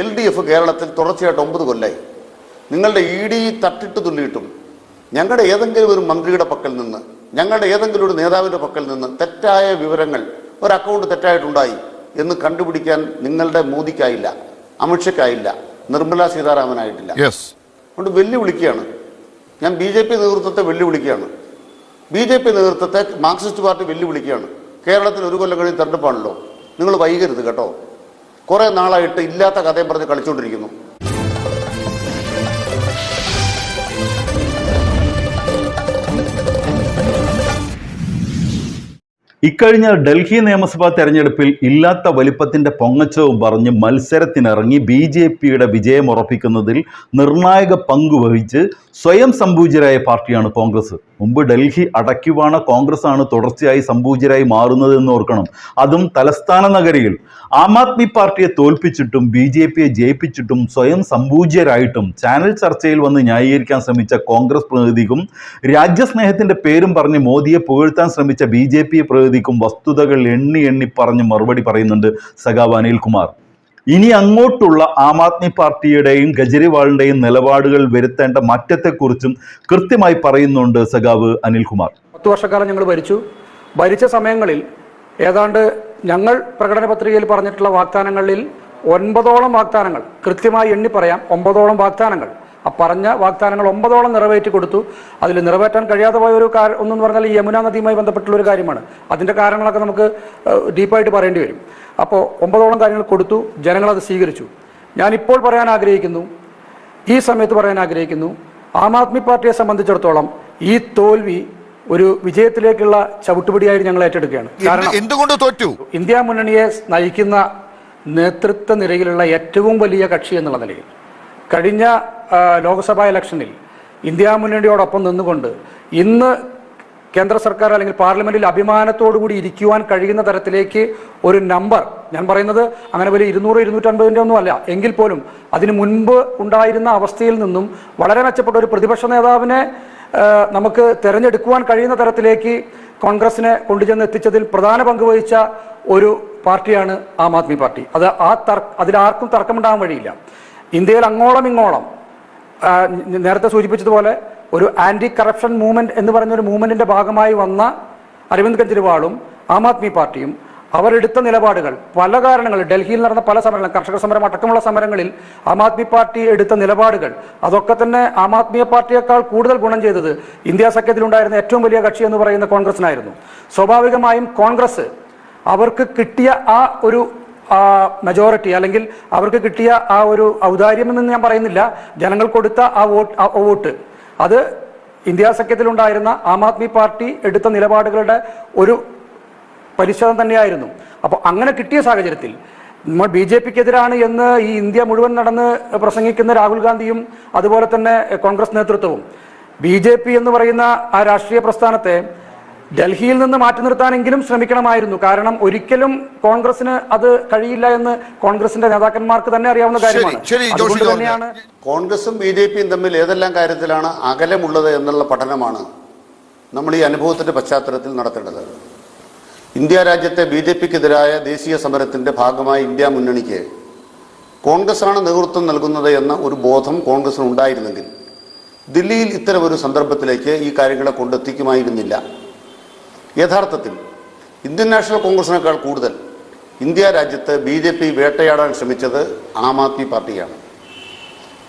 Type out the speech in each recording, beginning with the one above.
L D F കേരളത്തിൽ തുടർച്ചയായിട്ട് ഒമ്പത് കൊല്ലായി. നിങ്ങളുടെ ഇ ഡി തട്ടിട്ട് തുള്ളിയിട്ടും ഞങ്ങളുടെ ഏതെങ്കിലും ഒരു മന്ത്രിയുടെ പക്കൽ നിന്ന് ഞങ്ങളുടെ ഏതെങ്കിലും ഒരു നേതാവിന്റെ പക്കൽ നിന്ന് തെറ്റായ വിവരങ്ങൾ ഒരു അക്കൗണ്ട് തെറ്റായിട്ടുണ്ടായി എന്ന് കണ്ടുപിടിക്കാൻ നിങ്ങളുടെ മോദിക്കായില്ല അമിത്ഷയ്ക്കായില്ല നിർമ്മല സീതാരാമനായിട്ടില്ല. യെസ് അതുകൊണ്ട് വെല്ലുവിളിക്കുകയാണ്. ഞാൻ ബി ജെ പി നേതൃത്വത്തെ വെല്ലുവിളിക്കുകയാണ്. ബി ജെ പി നേതൃത്വത്തെ മാർക്സിസ്റ്റ് പാർട്ടി വെല്ലുവിളിക്കുകയാണ്. കേരളത്തിൽ ഒരു കൊല്ലം കഴിഞ്ഞ് തെരഞ്ഞെടുപ്പാണല്ലോ. നിങ്ങൾ വൈകരുത് കേട്ടോ. കുറേ നാളായിട്ട് ഇല്ലാത്ത കഥയും പറഞ്ഞ് കളിച്ചുകൊണ്ടിരിക്കുന്നു ഇക്കഴിഞ്ഞ ഡൽഹി നിയമസഭാ തെരഞ്ഞെടുപ്പിൽ ഇല്ലാത്ത വലിപ്പത്തിന്റെ പൊങ്ങച്ചവും പറഞ്ഞ് മത്സരത്തിനിറങ്ങി ബി ജെ പിയുടെ വിജയം ഉറപ്പിക്കുന്നതിൽ നിർണായക പങ്കുവഹിച്ച് സ്വയം സംപൂജ്യരായ പാർട്ടിയാണ് കോൺഗ്രസ്. മുമ്പ് ഡൽഹി അടയ്ക്കുവാണ് കോൺഗ്രസ് ആണ് തുടർച്ചയായി സംപൂജ്യരായി മാറുന്നത് എന്ന് ഓർക്കണം. അതും തലസ്ഥാന നഗരിയിൽ. ആം ആദ്മി പാർട്ടിയെ തോൽപ്പിച്ചിട്ടും ബി ജെ പിയെ ജയിപ്പിച്ചിട്ടും സ്വയം സംപൂജ്യരായിട്ടും ചാനൽ ചർച്ചയിൽ വന്ന് ന്യായീകരിക്കാൻ ശ്രമിച്ച കോൺഗ്രസ് പ്രതിനിധിക്കും രാജ്യസ്നേഹത്തിന്റെ പേരും പറഞ്ഞ് മോദിയെ പുകഴ്ത്താൻ ശ്രമിച്ച ബി ജെ പി പ്രതിനിധിക്കും വസ്തുതകൾ എണ്ണി എണ്ണി പറഞ്ഞ് മറുപടി പറയുന്നുണ്ട് സഖാവ് അനിൽകുമാർ. ഇനി അങ്ങോട്ടുള്ള ആം ആദ്മി പാർട്ടിയുടെയും കെജ്രിവാളിന്റെയും നിലപാടുകൾ വരുത്തേണ്ട മാറ്റത്തെക്കുറിച്ചും കൃത്യമായി പറയുന്നുണ്ട് സഖാവ് അനിൽകുമാർ. പത്ത് വർഷക്കാലം ഞങ്ങൾ ഭരിച്ചു. ഭരിച്ച സമയങ്ങളിൽ ഏതാണ്ട് ഞങ്ങൾ പ്രകടന പത്രികയിൽ പറഞ്ഞിട്ടുള്ള വാഗ്ദാനങ്ങളിൽ ഒൻപതോളം വാഗ്ദാനങ്ങൾ കൃത്യമായി എണ്ണി പറയാം. ഒമ്പതോളം വാഗ്ദാനങ്ങൾ. ആ പറഞ്ഞ വാഗ്ദാനങ്ങൾ ഒമ്പതോളം നിറവേറ്റി കൊടുത്തു. അതിൽ നിറവേറ്റാൻ കഴിയാതെ പോയ ഒരു കാര്യം ഒന്നെന്ന് പറഞ്ഞാൽ ഈ യമുന നദിയുമായി ബന്ധപ്പെട്ടുള്ള ഒരു കാര്യമാണ്. അതിന്റെ കാരണങ്ങളൊക്കെ നമുക്ക് ഡീപ്പായിട്ട് പറയേണ്ടി വരും. അപ്പോൾ ഒമ്പതോളം കാര്യങ്ങൾ കൊടുത്തു ജനങ്ങളത് സ്വീകരിച്ചു. ഞാനിപ്പോൾ പറയാൻ ആഗ്രഹിക്കുന്നു ഈ സമയത്ത് പറയാൻ ആഗ്രഹിക്കുന്നു ആം ആദ്മി പാർട്ടിയെ സംബന്ധിച്ചിടത്തോളം ഈ തോൽവി ഒരു വിജയത്തിലേക്കുള്ള ചവിട്ടുപടിയായിട്ട് ഞങ്ങൾ ഏറ്റെടുക്കുകയാണ്. കാരണം എന്ത് എന്തുകൊണ്ട് തോറ്റു? ഇന്ത്യ മുന്നണിയെ നയിക്കുന്ന നേതൃത്വ നിരയിലുള്ള ഏറ്റവും വലിയ കക്ഷി എന്നുള്ള നിലയിൽ കഴിഞ്ഞ ലോക്സഭാ ഇലക്ഷനിൽ ഇന്ത്യ മുന്നണിയോടൊപ്പം നിന്നുകൊണ്ട് ഇന്ന് കേന്ദ്ര സർക്കാർ അല്ലെങ്കിൽ പാർലമെന്റിൽ അഭിമാനത്തോടു കൂടി ഇരിക്കുവാൻ കഴിയുന്ന തരത്തിലേക്ക് ഒരു നമ്പർ ഞാൻ പറയുന്നത് അങ്ങനെ വലിയ ഇരുന്നൂറ് ഇരുന്നൂറ്റൻപതിന്റെ ഒന്നും അല്ല എങ്കിൽ പോലും അതിന് മുൻപ് ഉണ്ടായിരുന്ന അവസ്ഥയിൽ നിന്നും വളരെ മെച്ചപ്പെട്ട ഒരു പ്രതിപക്ഷ നേതാവിനെ നമുക്ക് തെരഞ്ഞെടുക്കുവാൻ കഴിയുന്ന തരത്തിലേക്ക് കോൺഗ്രസിനെ കൊണ്ടുചെന്ന് എത്തിച്ചതിൽ പ്രധാന പങ്ക് വഹിച്ച ഒരു പാർട്ടിയാണ് ആം ആദ്മി പാർട്ടി. അത് ആ തർ അതിലാർക്കും തർക്കമുണ്ടാകാൻ വഴിയില്ല. ഇന്ത്യയിൽ അങ്ങോളം ഇങ്ങോളം നേരത്തെ സൂചിപ്പിച്ചതുപോലെ ഒരു ആന്റി കറപ്ഷൻ മൂവ്മെന്റ് എന്ന് പറയുന്ന ഒരു മൂവ്മെന്റിന്റെ ഭാഗമായി വന്ന അരവിന്ദ് കെജ്രിവാളും ആം ആദ്മി പാർട്ടിയും അവരെടുത്ത നിലപാടുകൾ പല കാരണങ്ങൾ ഡൽഹിയിൽ നടന്ന പല സമരങ്ങൾ കർഷക സമരം അടക്കമുള്ള സമരങ്ങളിൽ ആം ആദ്മി പാർട്ടി എടുത്ത നിലപാടുകൾ അതൊക്കെ തന്നെ ആം ആദ്മി പാർട്ടിയേക്കാൾ കൂടുതൽ ഗുണം ചെയ്തത് ഇന്ത്യ സഖ്യത്തിലുണ്ടായിരുന്ന ഏറ്റവും വലിയ കക്ഷി എന്ന് പറയുന്ന കോൺഗ്രസിനായിരുന്നു സ്വാഭാവികമായും കോൺഗ്രസ് അവർക്ക് കിട്ടിയ ആ ഒരു മെജോറിറ്റി അല്ലെങ്കിൽ അവർക്ക് കിട്ടിയ ആ ഒരു ഔദാര്യം എന്ന് ഞാൻ പറയുന്നില്ല. ജനങ്ങൾ കൊടുത്ത ആ വോട്ട് ആ വോട്ട്. അത് ഇന്ത്യ സഖ്യത്തിലുണ്ടായിരുന്ന ആം ആദ്മി പാർട്ടി എടുത്ത നിലപാടുകളുടെ ഒരു പരിശോധന തന്നെയായിരുന്നു. അപ്പോൾ അങ്ങനെ കിട്ടിയ സാഹചര്യത്തിൽ നമ്മൾ ബി ജെ പിക്ക് എതിരാണ് എന്ന് ഈ ഇന്ത്യ മുഴുവൻ നടന്ന് പ്രസംഗിക്കുന്ന രാഹുൽ ഗാന്ധിയും അതുപോലെ തന്നെ കോൺഗ്രസ് നേതൃത്വവും. ബി ജെ പി എന്ന് പറയുന്ന ആ രാഷ്ട്രീയ പ്രസ്ഥാനത്തെ ഡൽഹിയിൽ നിന്ന് മാറ്റി നിർത്താനെങ്കിലും ശ്രമിക്കണമായിരുന്നു. കാരണം ഒരിക്കലും കോൺഗ്രസിന് അത് കഴിയില്ല എന്ന് കോൺഗ്രസിന്റെ നേതാക്കന്മാർക്ക് തന്നെ അറിയാവുന്ന കാര്യമാണ്. കോൺഗ്രസും ബി ജെ പിയും തമ്മിൽ ഏതെല്ലാം കാര്യത്തിലാണ് അകലമുള്ളത് എന്നുള്ള പഠനമാണ് നമ്മൾ ഈ അനുഭവത്തിന്റെ പശ്ചാത്തലത്തിൽ നടത്തേണ്ടത്. ഇന്ത്യ രാജ്യത്തെ ബി ജെ പിക്കെതിരായ ദേശീയ സമരത്തിന്റെ ഭാഗമായി ഇന്ത്യ മുന്നണിക്ക് കോൺഗ്രസ്സാണ് നേതൃത്വം നൽകുന്നത് എന്ന ഒരു ബോധം കോൺഗ്രസിന് ഉണ്ടായിരുന്നെങ്കിൽ ദില്ലിയിൽ ഇത്തരം ഒരു സന്ദർഭത്തിലേക്ക് ഈ കാര്യങ്ങളെ കൊണ്ടെത്തിക്കുമായിരുന്നില്ല. യഥാർത്ഥത്തിൽ ഇന്ത്യൻ നാഷണൽ കോൺഗ്രസിനേക്കാൾ കൂടുതൽ ഇന്ത്യ രാജ്യത്ത് ബി ജെ പി വേട്ടയാടാൻ ശ്രമിച്ചത് ആം ആദ്മി പാർട്ടിയാണ്.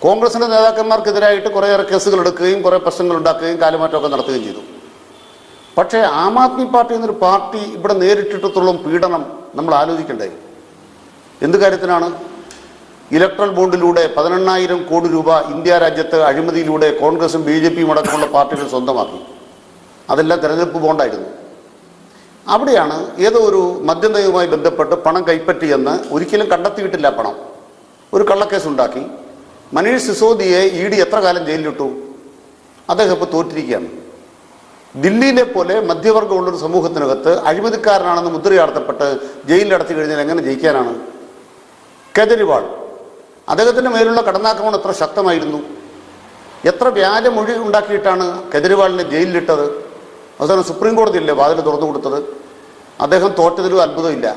കോൺഗ്രസിന്റെ നേതാക്കന്മാർക്കെതിരായിട്ട് കുറേയേറെ കേസുകൾ എടുക്കുകയും കുറേ പ്രശ്നങ്ങൾ ഉണ്ടാക്കുകയും കാലുമാറ്റമൊക്കെ നടത്തുകയും ചെയ്തു. പക്ഷേ ആം ആദ്മി പാർട്ടി എന്നൊരു പാർട്ടി ഇവിടെ നേരിട്ടിടത്തോളം പീഡനം നമ്മൾ ആലോചിക്കണ്ടേ? എന്ത് കാര്യത്തിനാണ്? ഇലക്ട്രൽ ബോണ്ടിലൂടെ പതിനെണ്ണായിരം കോടി രൂപ ഇന്ത്യ രാജ്യത്ത് അഴിമതിയിലൂടെ കോൺഗ്രസും ബി ജെ പിയും അടക്കമുള്ള പാർട്ടികൾ സ്വന്തമാക്കി. അതെല്ലാം തെരഞ്ഞെടുപ്പ് ബോണ്ടായിരുന്നു. അവിടെയാണ് ഏതോ ഒരു മദ്യനയവുമായി ബന്ധപ്പെട്ട് പണം കൈപ്പറ്റിയെന്ന് ഒരിക്കലും കണ്ടെത്തിയിട്ടില്ല പണം. ഒരു കള്ളക്കേസ് ഉണ്ടാക്കി മനീഷ് സിസോദിയെ ഇ ഡി എത്ര കാലം ജയിലിലിട്ടു? അദ്ദേഹം ഇപ്പോൾ തോറ്റിരിക്കുകയാണ്. ദില്ലിയിലെ പോലെ മധ്യവർഗമുള്ളൊരു സമൂഹത്തിനകത്ത് അഴിമതിക്കാരനാണെന്ന് മുദ്രയാർത്തപ്പെട്ട് ജയിലിലടത്തി കഴിഞ്ഞാൽ എങ്ങനെ ജയിക്കാനാണ്? കേജ്രിവാൾ. അദ്ദേഹത്തിന്റെ മേലുള്ള കടന്നാക്രമണം എത്ര ശക്തമായിരുന്നു? എത്ര വ്യാജമൊഴി ഉണ്ടാക്കിയിട്ടാണ് കേജ്രിവാളിനെ ജയിലിലിട്ടത്? അവസാനം സുപ്രീം കോടതിയല്ലേ വാതിൽ തുറന്നു കൊടുത്തത്? അദ്ദേഹം തോറ്റതിലും അത്ഭുതമില്ല.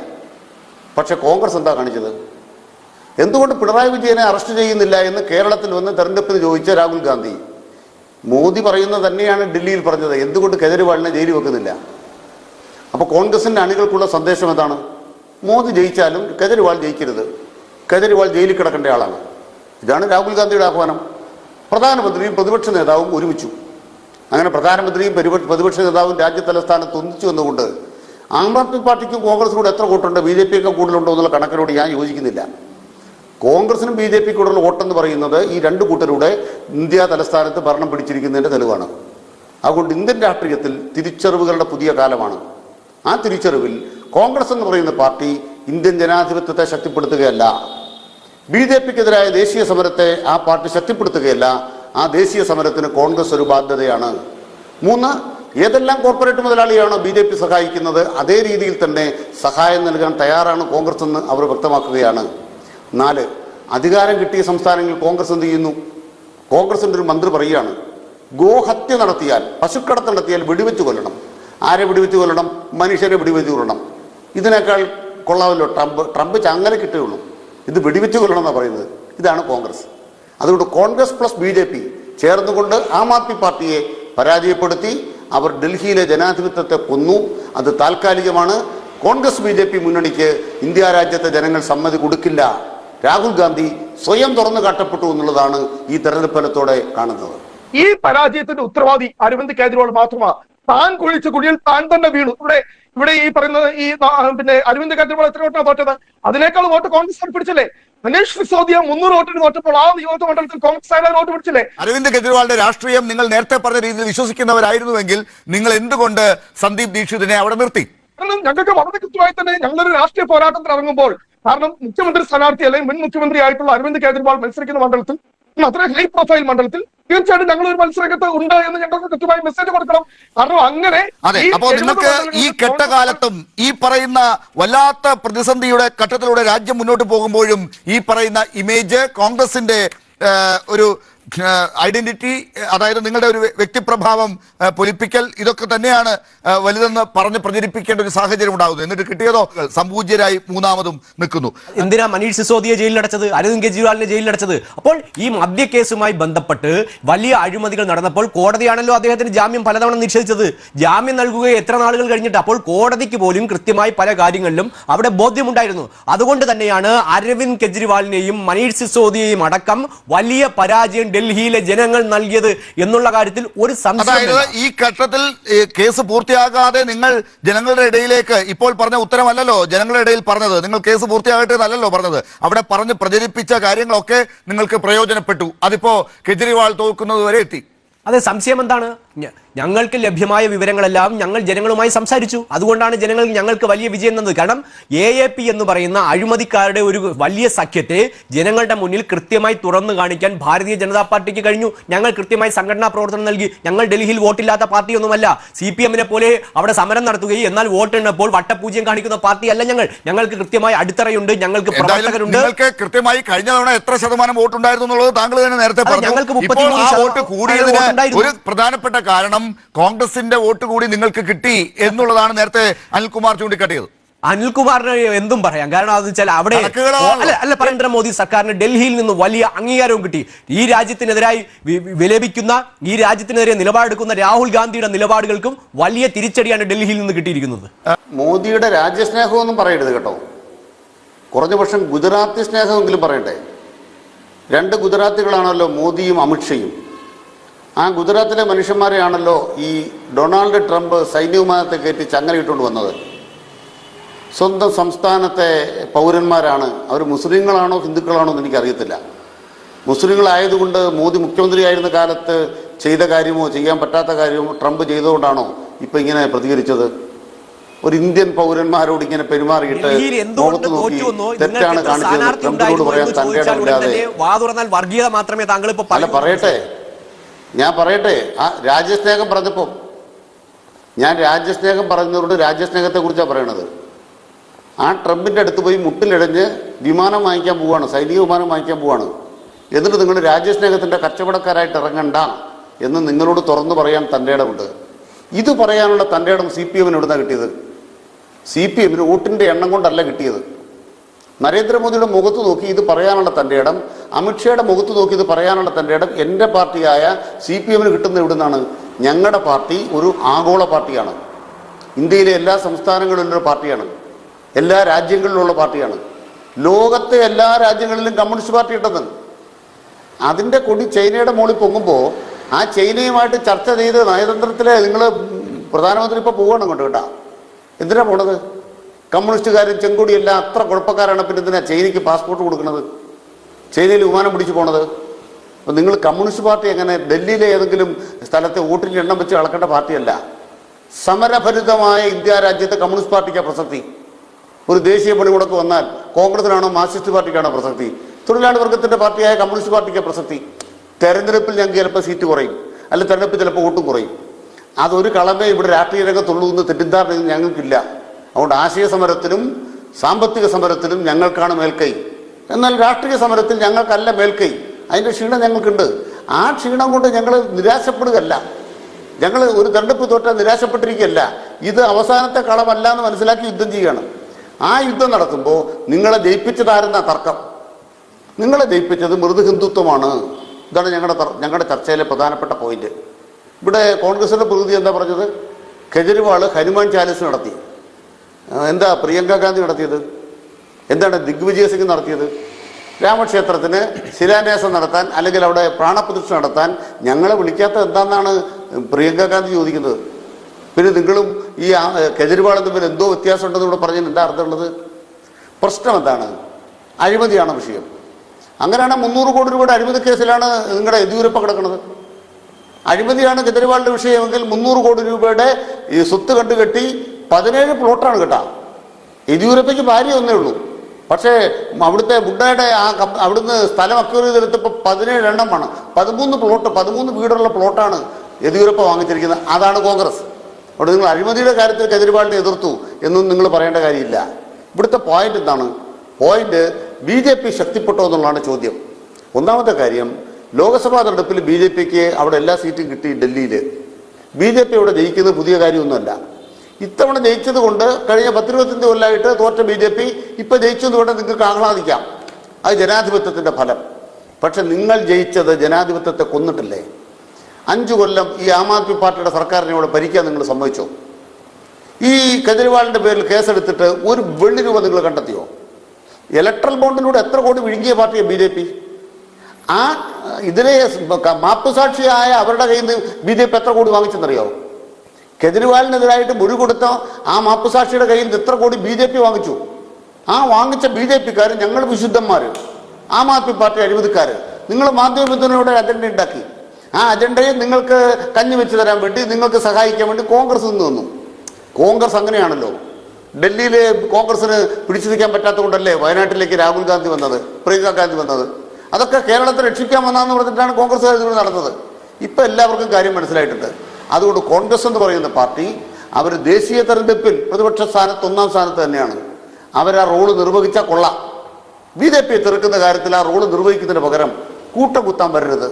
പക്ഷെ കോൺഗ്രസ് എന്താ കാണിച്ചത്? എന്തുകൊണ്ട് പിണറായി വിജയനെ അറസ്റ്റ് ചെയ്യുന്നില്ല എന്ന് കേരളത്തിൽ വന്ന് തെരഞ്ഞെടുപ്പിന് ചോദിച്ച രാഹുൽ ഗാന്ധി? മോദി പറയുന്നത് തന്നെയാണ് ഡൽഹിയിൽ പറഞ്ഞത്. എന്തുകൊണ്ട് കെജരിവാളിനെ ജയിലിൽ വെക്കുന്നില്ല? അപ്പോൾ കോൺഗ്രസിന്റെ അണികൾക്കുള്ള സന്ദേശം എന്താണ്? മോദി ജയിച്ചാലും കെജരിവാൾ ജയിക്കരുത്. കെജരിവാൾ ജയിലിൽ കിടക്കേണ്ട ആളാണ്. ഇതാണ് രാഹുൽ ഗാന്ധിയുടെ ആഹ്വാനം. പ്രധാനമന്ത്രിയും പ്രതിപക്ഷ നേതാവും ഒരുമിച്ചു. അങ്ങനെ പ്രധാനമന്ത്രിയും പ്രതിപക്ഷ നേതാവും രാജ്യ തലസ്ഥാനത്ത് ഒന്നിച്ചു വന്നുകൊണ്ട് ആം ആദ്മി പാർട്ടിക്കും കോൺഗ്രസിനോട് എത്ര വോട്ടുണ്ട്? ബി ജെ പി ഒക്കെ കൂടുതലുണ്ടോ എന്നുള്ള കണക്കിനോട് ഞാൻ യോജിക്കുന്നില്ല. കോൺഗ്രസിനും ബി ജെ പിക്കൂടുള്ള വോട്ടെന്ന് പറയുന്നത് ഈ രണ്ട് കൂട്ടരുടെ ഇന്ത്യ തലസ്ഥാനത്ത് ഭരണം പിടിച്ചിരിക്കുന്നതിന്റെ തെളിവാണ്. അതുകൊണ്ട് ഇന്ത്യൻ രാഷ്ട്രീയത്തിൽ തിരിച്ചറിവുകളുടെ പുതിയ കാലമാണ്. ആ തിരിച്ചറിവിൽ കോൺഗ്രസ് എന്ന് പറയുന്ന പാർട്ടി ഇന്ത്യൻ ജനാധിപത്യത്തെ ശക്തിപ്പെടുത്തുകയല്ല. ബി ജെ പിക്കെതിരായ ദേശീയ സമരത്തെ ആ പാർട്ടി ശക്തിപ്പെടുത്തുകയല്ല. ആ ദേശീയ സമരത്തിന് കോൺഗ്രസ് ഒരു ബാധ്യതയാണ്. മൂന്ന് ഏതെല്ലാം കോർപ്പറേറ്റ് മുതലാളിയാണോ ബി ജെ പി സഹായിക്കുന്നത് അതേ രീതിയിൽ തന്നെ സഹായം നൽകാൻ തയ്യാറാണ് കോൺഗ്രസ് എന്ന് അവർ വ്യക്തമാക്കുകയാണ്. നാല് അധികാരം കിട്ടിയ സംസ്ഥാനങ്ങളിൽ കോൺഗ്രസ് എന്ത് ചെയ്യുന്നു? കോൺഗ്രസിന്റെ ഒരു മന്ത്രി പറയുകയാണ് ഗോഹത്യ നടത്തിയാൽ പശുക്കടത്ത് നടത്തിയാൽ വെടിവെച്ച് കൊല്ലണം. ആരെ വെടിവെച്ച് കൊല്ലണം? മനുഷ്യരെ വെടിവെച്ച് കൊല്ലണം. ഇതിനേക്കാൾ കൊള്ളാമല്ലോ ട്രംപ്? ട്രംപ് ചങ്ങനെ കിട്ടുകയുള്ളൂ. ഇത് വെടിവെച്ച് കൊല്ലണം എന്നാണ് പറയുന്നത്. ഇതാണ് കോൺഗ്രസ്. അതുകൊണ്ട് Congress plus B J P ചേർന്നുകൊണ്ട് ആം ആദ്മി പാർട്ടിയെ പരാജയപ്പെടുത്തി അവർ ഡൽഹിയിലെ ജനാധിപത്യത്തെ കൊന്നു. അത് താൽക്കാലികമാണ്. കോൺഗ്രസ് ബി ജെ പി മുന്നണിക്ക് ഇന്ത്യ രാജ്യത്തെ ജനങ്ങൾ സമ്മതി കൊടുക്കില്ല. രാഹുൽ ഗാന്ധി സ്വയം തുറന്നു കാട്ടപ്പെട്ടു എന്നുള്ളതാണ് ഈ തെരഞ്ഞെടുപ്പ് ഫലത്തോടെ കാണുന്നത്. ഈ പരാജയത്തിന്റെ ഉത്തരവാദി അരവിന്ദ് കേജ്രിവാൾ മാത്രമാണ് താൻ കുഴിച്ച കുഴിയിൽ താൻ തന്നെ വീണു. ഇവിടെ ഇവിടെ ഈ പറയുന്നത് ഈ പിന്നെ അരവിന്ദ് കേജ്രിവാൾ എത്ര വോട്ടാണ് തോറ്റത്? അതിനേക്കാൾ വോട്ട് കോൺഗ്രസ് പിടിച്ചില്ലേ മനീഷ് സിസോദിയ മുന്നൂറ് വോട്ടിന് തോറ്റപ്പോൾ ആ നിയോജക മണ്ഡലത്തിൽ കോൺഗ്രസ് ആയാലും വോട്ട് പിടിച്ചില്ലേ? അരവിന്ദ് കെജ്രിവാളിന്റെ രാഷ്ട്രീയം നിങ്ങൾ നേരത്തെ പറഞ്ഞ രീതിയിൽ വിശ്വസിക്കുന്നവരായിരുന്നുവെങ്കിൽ നിങ്ങൾ എന്തുകൊണ്ട് സന്ദീപ് ദീക്ഷിതിനെ അവിടെ നിർത്തി? കാരണം ഞങ്ങൾക്ക് വളരെ കൃത്യമായി തന്നെ ഞങ്ങളൊരു രാഷ്ട്രീയ പോരാട്ടത്തിൽ ഇറങ്ങുമ്പോൾ കാരണം മുഖ്യമന്ത്രി സ്ഥാനാർത്ഥി അല്ലെങ്കിൽ മുൻ മുഖ്യമന്ത്രി ആയിട്ടുള്ള അരവിന്ദ് കെജ്രിവാൾ മത്സരിക്കുന്ന മണ്ഡലത്തിൽ അത്ര ഹൈ പ്രൊഫൈൽ മണ്ഡലത്തിൽ തീർച്ചയായിട്ടും ഞങ്ങൾ ഒരു മത്സരരംഗത്ത് ഉണ്ട് എന്ന് ഞങ്ങൾക്ക് കൃത്യമായി മെസ്സേജ് കൊടുക്കണം. കാരണം അങ്ങനെ അതെ ഈ അപ്പോ നിങ്ങൾക്ക് ഈ കെട്ടകാലത്തും ഈ പറയുന്ന വല്ലാത്ത പ്രതിസന്ധിയുടെ ഘട്ടത്തിലൂടെ രാജ്യം മുന്നോട്ട് പോകുമ്പോഴും ഈ പറയുന്ന ഇമേജ് കോൺഗ്രസിന്റെ ഒരു ഐഡന്റിറ്റി അതായത് നിങ്ങളുടെ ഒരു വ്യക്തിപ്രഭാവം പൊലിപ്പിക്കൽ ഇതൊക്കെ തന്നെയാണ് വലുതെന്ന് പറഞ്ഞ് പ്രചരിപ്പിക്കേണ്ട ഒരു സാഹചര്യം ഉണ്ടാകുന്നത് എന്നിട്ട് കിട്ടിയതോ? സംപൂജ്യരായി മൂന്നാമതും നിൽക്കുന്നു. എന്തിനാ മനീഷ് സിസോദിയെ ജയിലിലടച്ചത് അരവിന്ദ് കെജ്രിവാളിനെ ജയിലിലടച്ചത് അപ്പോൾ ഈ മദ്യ കേസുമായി ബന്ധപ്പെട്ട് വലിയ അഴിമതികൾ നടന്നപ്പോൾ കോടതിയാണല്ലോ അദ്ദേഹത്തിന് ജാമ്യം പലതവണ നിഷേധിച്ചത്. ജാമ്യം നൽകുക എത്ര നാളുകൾ കഴിഞ്ഞിട്ട് അപ്പോൾ കോടതിക്ക് പോലും കൃത്യമായി പല കാര്യങ്ങളിലും അവിടെ ബോധ്യമുണ്ടായിരുന്നു. അതുകൊണ്ട് തന്നെയാണ് അരവിന്ദ് കെജ്രിവാളിനെയും മനീഷ് സിസോദിയെയും അടക്കം വലിയ പരാജയം ഡൽഹിയിലെ ജനങ്ങൾ നൽകിയത് എന്നുള്ള കാര്യത്തിൽ ഒരു സംശയം ഈ ഘട്ടത്തിൽ കേസ് പൂർത്തിയാകാതെ നിങ്ങൾ ജനങ്ങളുടെ ഇടയിലേക്ക് ഇപ്പോൾ പറഞ്ഞ ഉത്തരമല്ലല്ലോ ജനങ്ങളുടെ ഇടയിൽ പറഞ്ഞത്. നിങ്ങൾ കേസ് പൂർത്തിയാകട്ടെ എന്നല്ലല്ലോ പറഞ്ഞത്. അവിടെ പറഞ്ഞ് പ്രചരിപ്പിച്ച കാര്യങ്ങളൊക്കെ നിങ്ങൾക്ക് പ്രയോജനപ്പെട്ടു. അതിപ്പോ കെജ്രിവാൾ തോക്കുന്നത് വരെ എത്തി. അതെ സംശയം എന്താണ്? ഞങ്ങൾക്ക് ലഭ്യമായ വിവരങ്ങളെല്ലാം ഞങ്ങൾ ജനങ്ങളുമായി സംസാരിച്ചു. അതുകൊണ്ടാണ് ജനങ്ങൾ ഞങ്ങൾക്ക് വലിയ വിജയം തന്നത്. കാരണം എ എ പി എന്ന് പറയുന്ന അഴിമതിക്കാരുടെ ഒരു വലിയ സഖ്യത്തെ ജനങ്ങളുടെ മുന്നിൽ കൃത്യമായി തുറന്നു കാണിക്കാൻ ഭാരതീയ ജനതാ പാർട്ടിക്ക് കഴിഞ്ഞു. ഞങ്ങൾ കൃത്യമായി സംഘടനാ പ്രവർത്തനം നൽകി. ഞങ്ങൾ ഡൽഹിയിൽ വോട്ടില്ലാത്ത പാർട്ടിയൊന്നുമല്ല. സി പി എമ്മിനെ പോലെ അവിടെ സമരം നടത്തുകയും എന്നാൽ വോട്ടെണ്ണപ്പോൾ വട്ടപൂജ്യം കാണിക്കുന്ന പാർട്ടിയല്ല ഞങ്ങൾ. ഞങ്ങൾക്ക് കൃത്യമായി അടിത്തറയുണ്ട്. ഞങ്ങൾക്ക് പ്രവർത്തകരുണ്ട്. കൃത്യമായി കഴിഞ്ഞ തവണ എത്ര ശതമാനം വോട്ടുണ്ടായിരുന്നു എന്നുള്ളത് താങ്കൾ തന്നെ നേരത്തെ പറഞ്ഞു. ഞങ്ങൾക്ക് മുപ്പത്തി 33 ആ ശതമാനം വോട്ട് കൂടിയതിന് ഒരു പ്രധാനപ്പെട്ട കാരണം കോൺഗ്രസിന്റെ വോട്ട് കൂടി നിങ്ങൾക്ക് കിട്ടി എന്നുള്ളതാണ് നേരത്തെ അനിൽകുമാർ ചൂണ്ടിക്കാട്ടിയത്. അനിൽകുമാറിന് എന്തും പറയാം. കാരണം അത് വെച്ചാൽ അവിടെ അല്ല അല്ല നരേന്ദ്രമോദി സർക്കാരിന് ഡൽഹിയിൽ നിന്ന് വലിയ അംഗീകാരവും കിട്ടി. ഈ രാജ്യത്തിനെതിരായി വിലപിക്കുന്ന ഈ രാജ്യത്തിനെതിരെ നിലപാടെടുക്കുന്ന രാഹുൽ ഗാന്ധിയുടെ നിലപാടുകൾക്കും വലിയ തിരിച്ചടിയാണ് ഡൽഹിയിൽ നിന്ന് കിട്ടിയിരിക്കുന്നത്. മോദിയുടെ രാജ്യസ്നേഹമൊന്നും പറയരുത് കേട്ടോ. കുറഞ്ഞ പക്ഷം ഗുജറാത്തി സ്നേഹമെങ്കിലും പറയട്ടെ രണ്ട് ഗുജറാത്തികളാണല്ലോ മോദിയും അമിത്ഷയും. ആ ഗുജറാത്തിലെ മനുഷ്യന്മാരെയാണല്ലോ ഈ ഡൊണാൾഡ് ട്രംപ് സൈന്യവിമാനത്തെ കയറ്റി ചങ്ങലയിട്ടുകൊണ്ട് വന്നത്. സ്വന്തം സംസ്ഥാനത്തെ പൗരന്മാരാണ്. അവർ മുസ്ലിങ്ങളാണോ ഹിന്ദുക്കളാണോ എന്ന് എനിക്കറിയത്തില്ല. മുസ്ലിങ്ങളായതുകൊണ്ട് മോദി മുഖ്യമന്ത്രിയായിരുന്ന കാലത്ത് ചെയ്ത കാര്യമോ ചെയ്യാൻ പറ്റാത്ത കാര്യമോ ട്രംപ് ചെയ്തുകൊണ്ടാണോ ഇപ്പൊ ഇങ്ങനെ പ്രതികരിച്ചത്? ഒരു ഇന്ത്യൻ പൗരന്മാരോട് ഇങ്ങനെ പെരുമാറിയിട്ട് മുഖത്ത് നോക്കി തെറ്റാണ് കാണിച്ചത് ട്രംപിനോട് പറയാൻ എന്ന് പല അല്ല പറയട്ടെ. ഞാൻ പറയട്ടെ ആ രാജ്യസ്നേഹം പറഞ്ഞപ്പോൾ ഞാൻ രാജ്യസ്നേഹം പറഞ്ഞതുകൊണ്ട് രാജ്യസ്നേഹത്തെ കുറിച്ചാണ് പറയണത്. ആ ട്രംപിന്റെ അടുത്ത് പോയി മുട്ടിലിഴഞ്ഞ് വിമാനം വാങ്ങിക്കാൻ പോവാണ് സൈനിക വിമാനം വാങ്ങിക്കാൻ പോവാണ്. എന്നിട്ട് നിങ്ങൾ രാജ്യസ്നേഹത്തിന്റെ കച്ചവടക്കാരായിട്ട് ഇറങ്ങണ്ട എന്ന് നിങ്ങളോട് തുറന്നു പറയാൻ തന്റെ ഇടമുണ്ട്. ഇത് പറയാനുള്ള തന്റെ ഇടം സി പി എമ്മിന് എവിടുന്നാണ് കിട്ടിയത്? സി പി എമ്മിന് വോട്ടിന്റെ എണ്ണം കൊണ്ടല്ല കിട്ടിയത്. നരേന്ദ്രമോദിയുടെ മുഖത്ത് നോക്കി ഇത് പറയാനുള്ള തന്റെ ഇടം അമിത്ഷായുടെ മുഖത്ത് നോക്കി ഇത് പറയാനുള്ള തന്റെ ഇടം എന്റെ പാർട്ടിയായ സി പി എമ്മിന് കിട്ടുന്ന എവിടുന്നാണ് ഞങ്ങളുടെ പാർട്ടി ഒരു ആഗോള പാർട്ടിയാണ്. ഇന്ത്യയിലെ എല്ലാ സംസ്ഥാനങ്ങളിലുള്ള പാർട്ടിയാണ്. എല്ലാ രാജ്യങ്ങളിലുള്ള പാർട്ടിയാണ്. ലോകത്തെ എല്ലാ രാജ്യങ്ങളിലും കമ്മ്യൂണിസ്റ്റ് പാർട്ടി ഉണ്ടെന്ന്. അതിന്റെ കൊടി ചൈനയുടെ മുകളിൽ പൊങ്ങുമ്പോൾ ആ ചൈനയുമായിട്ട് ചർച്ച ചെയ്ത് നയതന്ത്രത്തിൽ നിങ്ങൾ പ്രധാനമന്ത്രി ഇപ്പോൾ പോവുകയാണ് കൊണ്ട് കേട്ടാ. എന്തിനാണ് പോണത്? കമ്മ്യൂണിസ്റ്റുകാരും ചെങ്കൊടിയെല്ലാം അത്ര കുഴപ്പക്കാരാണ് പിന്നെ എന്തിനാ ചൈനയ്ക്ക് പാസ്പോർട്ട് കൊടുക്കുന്നത്? ചൈനയിൽ വിമാനം പിടിച്ചു പോണത്? അപ്പം നിങ്ങൾ കമ്മ്യൂണിസ്റ്റ് പാർട്ടി എങ്ങനെ ഡൽഹിയിലെ ഏതെങ്കിലും സ്ഥലത്തെ വോട്ടിന്റെ എണ്ണം വെച്ച് അളക്കേണ്ട പാർട്ടിയല്ല. സമരഭരിതമായ ഇന്ത്യ രാജ്യത്തെ കമ്മ്യൂണിസ്റ്റ് പാർട്ടിക്കാണ് പ്രസക്തി. ഒരു ദേശീയ പണിമുടക്ക് വന്നാൽ കോൺഗ്രസിനാണോ മാർക്സിസ്റ്റ് പാർട്ടിക്കാണോ പ്രസക്തി? തൊഴിലാളി വർഗത്തിന്റെ പാർട്ടിയായ കമ്മ്യൂണിസ്റ്റ് പാർട്ടിക്ക് പ്രസക്തി. തെരഞ്ഞെടുപ്പിൽ ഞങ്ങൾക്ക് ചിലപ്പോൾ സീറ്റ് കുറയും. അല്ല തെരഞ്ഞെടുപ്പിൽ ചിലപ്പോൾ വോട്ടും കുറയും. അതൊരു കളമേ ഇവിടെ രാഷ്ട്രീയ രംഗത്തുള്ളൂ എന്ന് തെറ്റിദ്ധാരണ ഞങ്ങൾക്കില്ല. അതുകൊണ്ട് ആശയ സമരത്തിലും സാമ്പത്തിക സമരത്തിലും ഞങ്ങൾക്കാണ് മേൽക്കൈ. എന്നാൽ രാഷ്ട്രീയ സമരത്തിൽ ഞങ്ങൾക്കല്ല മേൽക്കൈ. അതിന്റെ ക്ഷീണം ഞങ്ങൾക്കുണ്ട്. ആ ക്ഷീണം കൊണ്ട് ഞങ്ങൾ നിരാശപ്പെടുകയല്ല. ഞങ്ങൾ ഒരു തെരഞ്ഞെടുപ്പ് തോറ്റാൽ നിരാശപ്പെട്ടിരിക്കുകയല്ല. ഇത് അവസാനത്തെ കളമല്ല എന്ന് മനസ്സിലാക്കി യുദ്ധം ചെയ്യുകയാണ്. ആ യുദ്ധം നടക്കുമ്പോൾ നിങ്ങളെ ജയിപ്പിച്ചതായിരുന്ന തർക്കം? നിങ്ങളെ ജയിപ്പിച്ചത് മൃദു ഹിന്ദുത്വമാണ്. ഇതാണ് ഞങ്ങളുടെ ഞങ്ങളുടെ ചർച്ചയിലെ പ്രധാനപ്പെട്ട പോയിന്റ്. ഇവിടെ കോൺഗ്രസിന്റെ പ്രതിനിധി എന്താ പറഞ്ഞത്? കെജ്രിവാൾ ഹനുമാൻ ചാലിസ് നടത്തി. എന്താ പ്രിയങ്ക ഗാന്ധി നടത്തിയത്? എന്താണ് ദിഗ്വിജയ സിംഗ് നടത്തിയത്? രാമക്ഷേത്രത്തിന് ശിലാന്യാസം നടത്താൻ അല്ലെങ്കിൽ അവിടെ പ്രാണപ്രതിഷ്ഠ നടത്താൻ ഞങ്ങളെ വിളിക്കാത്ത എന്താണെന്നാണ് പ്രിയങ്ക ഗാന്ധി ചോദിക്കുന്നത്. പിന്നെ നിങ്ങളും ഈ കെജ്രിവാളും തമ്മിൽ എന്തോ വ്യത്യാസമുണ്ടെന്ന് ഇവിടെ പറഞ്ഞതിന് എന്താ അർത്ഥമുള്ളത്? പ്രശ്നം എന്താണ്? അഴിമതിയാണ് വിഷയം. അങ്ങനെയാണ് മുന്നൂറ് കോടി രൂപയുടെ അഴിമതി കേസിലാണ് നിങ്ങളുടെ യെദ്യൂരപ്പ കിടക്കുന്നത്. അഴിമതിയാണ് കെജ്രിവാളിന്റെ വിഷയമെങ്കിൽ മുന്നൂറ് കോടി രൂപയുടെ ഈ സ്വത്ത് കണ്ടുകെട്ടി പതിനേഴ് പ്ലോട്ടാണ് കേട്ടാ. യെദ്യൂരപ്പയ്ക്ക് ഭാര്യ ഒന്നേ ഉള്ളൂ. പക്ഷേ അവിടുത്തെ ബുഡയുടെ ആ അവിടുന്ന് സ്ഥലം അക്വയർ ചെയ്തെടുത്തപ്പോൾ പതിനേഴ് എണ്ണമാണ് പതിമൂന്ന് പ്ലോട്ട് പതിമൂന്ന് വീടുള്ള പ്ലോട്ടാണ് യെദ്യൂരപ്പ വാങ്ങിച്ചിരിക്കുന്നത്. അതാണ് കോൺഗ്രസ്. അവിടെ നിങ്ങൾ അഴിമതിയുടെ കാര്യത്തിൽ കെജ്രിവാളിനെ എതിർത്തു എന്നും നിങ്ങൾ പറയേണ്ട കാര്യമില്ല. ഇവിടുത്തെ പോയിന്റ് എന്താണ്? പോയിന്റ് ബി ജെ പി ശക്തിപ്പെട്ടോ എന്നുള്ളതാണ് ചോദ്യം. ഒന്നാമത്തെ കാര്യം ലോക്സഭാ തെരഞ്ഞെടുപ്പിൽ ബി ജെ പിക്ക് അവിടെ എല്ലാ സീറ്റും കിട്ടി ഡൽഹിയിൽ ബി ജെ പി അവിടെ ജയിക്കുന്നത് പുതിയ കാര്യമൊന്നുമല്ല. ഇത്തവണ ജയിച്ചത് കൊണ്ട് കഴിഞ്ഞ പത്തിരുപത്തഞ്ച് കൊല്ലമായിട്ട് തോറ്റ ബി ജെ പി ഇപ്പൊ ജയിച്ചു എന്ന് പറഞ്ഞാൽ നിങ്ങൾക്ക് ആഹ്ലാദിക്കാം. അത് ജനാധിപത്യത്തിന്റെ ഫലം. പക്ഷെ നിങ്ങൾ ജയിച്ചത് ജനാധിപത്യത്തെ കൊന്നിട്ടില്ലേ? അഞ്ചു കൊല്ലം ഈ ആം ആദ്മി പാർട്ടിയുടെ സർക്കാരിനെ ഇവിടെ ഭരിക്കാൻ നിങ്ങൾ സമ്മതിച്ചോ? ഈ കെജ്രിവാളിന്റെ പേരിൽ കേസെടുത്തിട്ട് ഒരു വെള്ളി രൂപ നിങ്ങൾ കണ്ടെത്തിയോ? ഇലക്ട്രൽ ബോണ്ടിലൂടെ എത്ര കോടി വിഴുങ്ങിയ പാർട്ടിയാണ് ബി ജെ പി? ആ ഇതിലെ മാപ്പുസാക്ഷിയായ അവരുടെ കയ്യിൽ നിന്ന് ബി ജെ പി എത്ര കോടി വാങ്ങിച്ചെന്നറിയോ കെജ്രിവാളിനെതിരായിട്ട് മൊഴി കൊടുത്ത ആ മാപ്പുസാക്ഷിയുടെ കയ്യിൽ നിന്ന് ഇത്ര കോടി ബി ജെ പി വാങ്ങിച്ചു? ആ വാങ്ങിച്ച ബി ജെ പിക്കാർ ഞങ്ങൾ വിശുദ്ധന്മാർ ആം ആദ്മി പാർട്ടി അഴിമതിക്കാർ നിങ്ങൾ മാധ്യമ അജണ്ട ഉണ്ടാക്കി. ആ അജണ്ടയെ നിങ്ങൾക്ക് കഞ്ഞി വെച്ച് തരാൻ വേണ്ടി നിങ്ങൾക്ക് സഹായിക്കാൻ വേണ്ടി കോൺഗ്രസ് നിന്ന് വന്നു. കോൺഗ്രസ് അങ്ങനെയാണല്ലോ. ഡൽഹിയിലെ കോൺഗ്രസിന് പിടിച്ചു നിൽക്കാൻ പറ്റാത്തതുകൊണ്ടല്ലേ വയനാട്ടിലേക്ക് രാഹുൽ ഗാന്ധി വന്നത് പ്രിയങ്ക ഗാന്ധി വന്നത്? അതൊക്കെ കേരളത്തെ രക്ഷിക്കാൻ വന്നതെന്ന് പറഞ്ഞിട്ടാണ് കോൺഗ്രസ് നടന്നത്. ഇപ്പം എല്ലാവർക്കും കാര്യം മനസ്സിലായിട്ടുണ്ട്. അതുകൊണ്ട് കോൺഗ്രസ് എന്ന് പറയുന്ന പാർട്ടി അവർ ദേശീയ തെരഞ്ഞെടുപ്പിൽ പ്രതിപക്ഷ സ്ഥാനത്ത് ഒന്നാം സ്ഥാനത്ത് തന്നെയാണ്. അവർ ആ റോൾ നിർവഹിച്ചാൽ കൊള്ളാം. ബി ജെ പി തീർക്കുന്ന കാര്യത്തിൽ ആ റോൾ നിർവഹിക്കുന്നതിന് പകരം കൂട്ടം കുത്താൻ വരരുത്.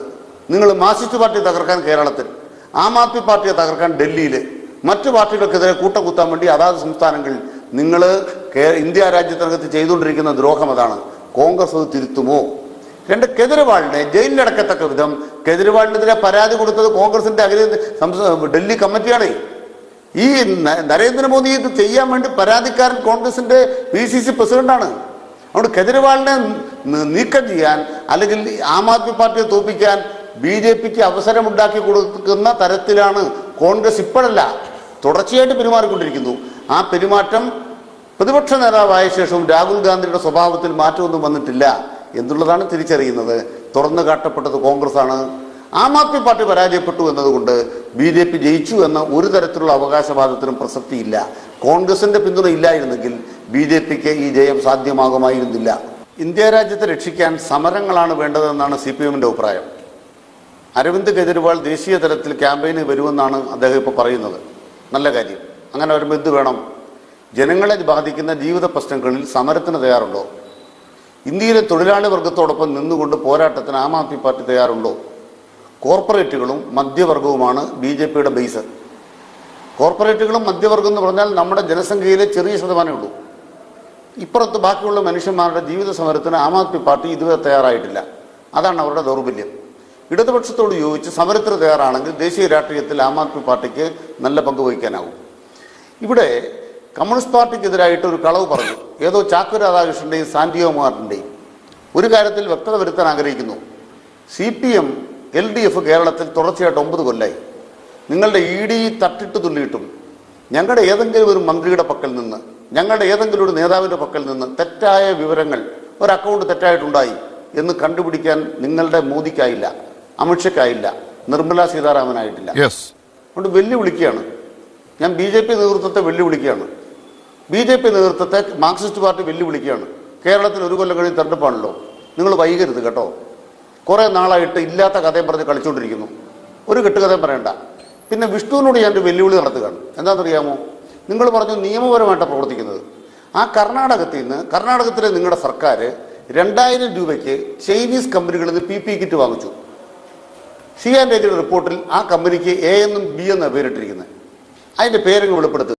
നിങ്ങൾ മാർസിസ്റ്റ് പാർട്ടി തകർക്കാൻ കേരളത്തിൽ ആം ആദ്മി പാർട്ടിയെ തകർക്കാൻ ഡൽഹിയിൽ മറ്റു പാർട്ടികൾക്കെതിരെ കൂട്ടം കുത്താൻ വേണ്ടി അതാത് സംസ്ഥാനങ്ങളിൽ നിങ്ങൾ ഇന്ത്യ രാജ്യത്തിനകത്ത് ചെയ്തുകൊണ്ടിരിക്കുന്ന ദ്രോഹം അതാണ്. കോൺഗ്രസ് അത് തിരുത്തുമോ? രണ്ട് കെജ്രിവാളിനെ ജയിലിലടക്കത്തക്ക വിധം കെജ്രിവാളിനെതിരെ പരാതി കൊടുത്തത് കോൺഗ്രസിന്റെ അഖില ഡൽഹി കമ്മിറ്റിയാണ്. ഈ നരേന്ദ്രമോദി ഇത് ചെയ്യാൻ വേണ്ടി പരാതിക്കാരൻ കോൺഗ്രസിന്റെ പി സി സി പ്രസിഡന്റാണ്. അതുകൊണ്ട് കെജ്രിവാളിനെ നീക്കം ചെയ്യാൻ അല്ലെങ്കിൽ ആം ആദ്മി പാർട്ടിയെ തോൽപ്പിക്കാൻ ബി ജെ പിക്ക് അവസരമുണ്ടാക്കി കൊടുക്കുന്ന തരത്തിലാണ് കോൺഗ്രസ് ഇപ്പോഴല്ല തുടർച്ചയായിട്ട് പെരുമാറിക്കൊണ്ടിരിക്കുന്നു. ആ പെരുമാറ്റം പ്രതിപക്ഷ നേതാവായ ശേഷവും രാഹുൽ ഗാന്ധിയുടെ സ്വഭാവത്തിൽ മാറ്റമൊന്നും വന്നിട്ടില്ല. എന്നുള്ളതാണ് തിരിച്ചറിയുന്നത്? തുറന്നു കാട്ടപ്പെട്ടത് കോൺഗ്രസ് ആണ് ആം ആദ്മി പാർട്ടി പരാജയപ്പെട്ടു എന്നതുകൊണ്ട് ബി ജെ പി ജയിച്ചു എന്ന ഒരു തരത്തിലുള്ള അവകാശവാദത്തിനും പ്രസക്തിയില്ല. കോൺഗ്രസിന്റെ പിന്തുണ ഇല്ലായിരുന്നെങ്കിൽ ബി ജെ പിക്ക് ഈ ജയം സാധ്യമാകുമായിരുന്നില്ല. ഇന്ത്യ രാജ്യത്തെ രക്ഷിക്കാൻ സമരങ്ങളാണ് വേണ്ടതെന്നാണ് സി പി എമ്മിന്റെ അഭിപ്രായം. അരവിന്ദ് കെജ്രിവാൾ ദേശീയ തലത്തിൽ ക്യാമ്പയിന് വരുമെന്നാണ് അദ്ദേഹം ഇപ്പോൾ പറയുന്നത്. നല്ല കാര്യം. അങ്ങനെ വരുമ്പോൾ എന്ത് വേണം? ജനങ്ങളെ ബാധിക്കുന്ന ജീവിത പ്രശ്നങ്ങളിൽ സമരത്തിന് തയ്യാറുണ്ടോ? ഇന്ത്യയിലെ തൊഴിലാളി വർഗത്തോടൊപ്പം നിന്നുകൊണ്ട് പോരാട്ടത്തിന് ആം ആദ്മി പാർട്ടി തയ്യാറുണ്ടോ? കോർപ്പറേറ്റുകളും മധ്യവർഗവുമാണ് ബി ജെ പിയുടെ ബേസ് കോർപ്പറേറ്റുകളും മധ്യവർഗം എന്ന് പറഞ്ഞാൽ നമ്മുടെ ജനസംഖ്യയിലെ ചെറിയ ശതമാനമേ ഉള്ളൂ. ഇപ്പുറത്ത് ബാക്കിയുള്ള മനുഷ്യന്മാരുടെ ജീവിത സമരത്തിന് ആം ആദ്മി പാർട്ടി ഇതുവരെ തയ്യാറായിട്ടില്ല. അതാണ് അവരുടെ ദൗർബല്യം. ഇടതുപക്ഷത്തോട് യോജിച്ച് സമരത്തിന് തയ്യാറാണെങ്കിൽ ദേശീയ രാഷ്ട്രീയത്തിൽ ആം ആദ്മി പാർട്ടിക്ക് നല്ല പങ്ക് വഹിക്കാനാവും ഇവിടെ കമ്മ്യൂണിസ്റ്റ് പാർട്ടിക്കെതിരായിട്ട് ഒരു കളവ് പറഞ്ഞു. ഏതോ ചാക്കു രാധാകൃഷ്ണന്റെയും സാന്റിയോ മാറിന്റെയും ഒരു കാര്യത്തിൽ വ്യക്തത വരുത്താൻ ആഗ്രഹിക്കുന്നു. C P M L D F കേരളത്തിൽ തുടർച്ചയായിട്ട് ഒമ്പത് കൊല്ലായി. നിങ്ങളുടെ ഇ ഡി തട്ടിട്ട് തുള്ളിയിട്ടും ഞങ്ങളുടെ ഏതെങ്കിലും ഒരു മന്ത്രിയുടെ പക്കൽ നിന്ന് ഞങ്ങളുടെ ഏതെങ്കിലും ഒരു നേതാവിന്റെ പക്കൽ നിന്ന് തെറ്റായ വിവരങ്ങൾ ഒരു അക്കൗണ്ട് തെറ്റായിട്ടുണ്ടായി എന്ന് കണ്ടുപിടിക്കാൻ നിങ്ങളുടെ മോദിക്കായില്ല അമിത്ഷയ്ക്കായില്ല നിർമ്മല സീതാരാമനായിട്ടില്ല. അതുകൊണ്ട് വെല്ലുവിളിക്കുകയാണ്. ഞാൻ ബി ജെ പി നേതൃത്വത്തെ വെല്ലുവിളിക്കുകയാണ്. ബി ജെ പി നേതൃത്വത്തെ മാർക്സിസ്റ്റ് പാർട്ടി വെല്ലുവിളിക്കുകയാണ്. കേരളത്തിൽ ഒരു കൊല്ലം കഴിഞ്ഞ് തെരഞ്ഞെടുപ്പാണല്ലോ. നിങ്ങൾ വൈകരുത് കേട്ടോ. കുറേ നാളായിട്ട് ഇല്ലാത്ത കഥയും പറഞ്ഞ് കളിച്ചുകൊണ്ടിരിക്കുന്നു. ഒരു കെട്ടുകഥയും പറയണ്ട. പിന്നെ വിഷ്ണുവിനോട് ഞാനൊരു വെല്ലുവിളി നടത്തുകയാണ്. എന്താണെന്നറിയാമോ? നിങ്ങൾ പറഞ്ഞു നിയമപരമായിട്ട് പ്രവർത്തിക്കുന്നത്. ആ കർണാടകത്തിൽ നിന്ന് കർണാടകത്തിലെ നിങ്ങളുടെ സർക്കാർ രണ്ടായിരം രൂപയ്ക്ക് ചൈനീസ് കമ്പനികളിൽ നിന്ന് പി പി കിറ്റ് വാങ്ങിച്ചു. സി ആൻഡ് റിപ്പോർട്ടിൽ ആ കമ്പനിക്ക് എ എന്നും ബി എന്നാണ് പേരിട്ടിരിക്കുന്നത്. അതിന്റെ പേരങ്ങ് വെളിപ്പെടുത്തുക.